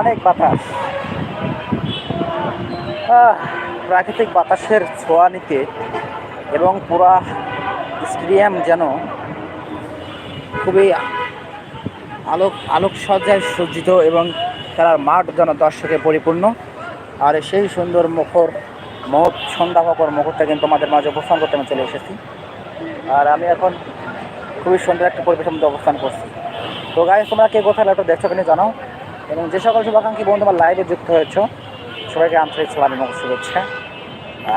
অনেক বাতাস। প্রাকৃতিক বাতাসের ছোঁয়া নিতে এবং পুরা স্টেডিয়াম যেন খুবই আলোক আলোকসজ্জায় সজ্জিত এবং খেলার মাঠ যেন দর্শকে পরিপূর্ণ। আর সেই সুন্দর মুখর মহৎ সন্ধ্যা মকর মুহূর্তে কিন্তু আমাদের মাঝে উপস্থান করতে আমি চলে এসেছি। আর আমি এখন খুবই সুন্দর একটা পরিবেশের মধ্যে অবস্থান করছি। তো গায়ে তোমরা কে কোথায় একটু দেখছ কিনা জানাও। এবং যে সকল শুভাকাঙ্ক্ষী বন্ধু আমার লাইভে যুক্ত হয়েছ, সবাইকে আন্তরিক সালাম এবং শুভেচ্ছা।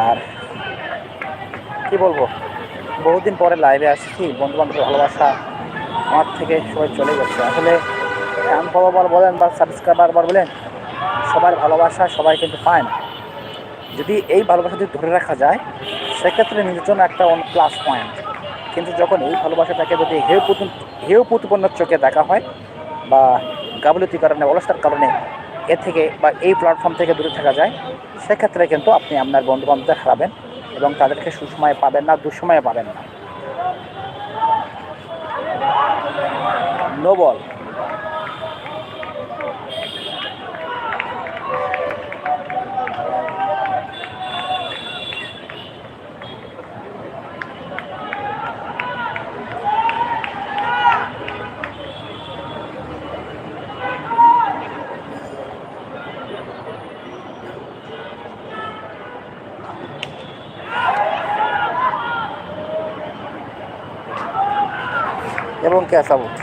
আর কি বলব? বহুদিন পরে লাইভে আসছি বন্ধু বান্ধবের ভালোবাসা আমার থেকে সবাই চলে গেছে। আসলে ফ্যান ফলোয়ার বলেন বা সাবস্ক্রাইবার বার বলেন, সবার ভালোবাসা সবাই কিন্তু পায় না। যদি এই ভালোবাসা যদি ধরে রাখা যায়, সেক্ষেত্রে নিজের জন্য একটা অন প্লাস পয়েন্ট কিন্তু যখন এই ভালোবাসাটাকে যদি হেউ পুতু হেউ প্রতিপন্ন চোখে দেখা হয় বা গাফলতির কারণে অলসতার কারণে এ থেকে বা এই প্ল্যাটফর্ম থেকে দূরে থাকা যায়, সেক্ষেত্রে কিন্তু আপনি আপনার বন্ধু বান্ধবদের হারাবেন। এবং তাদেরকে সুসময়ে পাবেন না দুঃসময়ে পাবেন না। নোবল এবং ক্যাশ আউট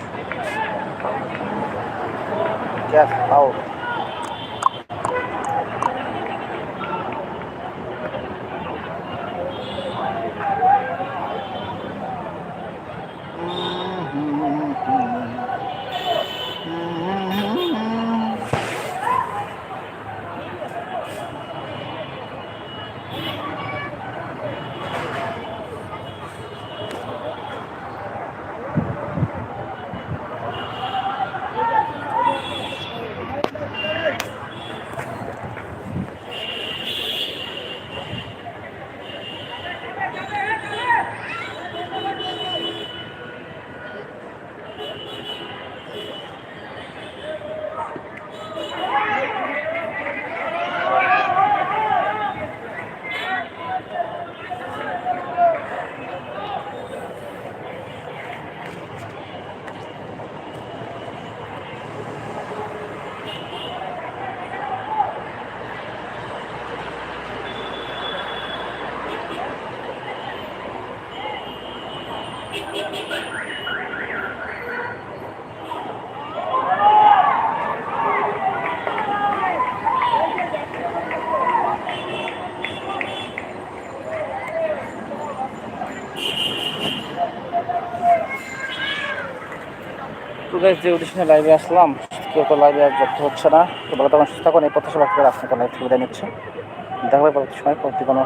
ক্যাশ আউট যে উদ্দেশ্যে লাইভে আসলাম, কেউ তো লাইভে আর হচ্ছে না। তো ভালো তখন সুস্থ থাকুন, এই প্রত্যাশা ব্যক্ত করে আপনাকে লাইভ নিচ্ছে। দেখা পরবর্তী সময়, পরবর্তী কোনো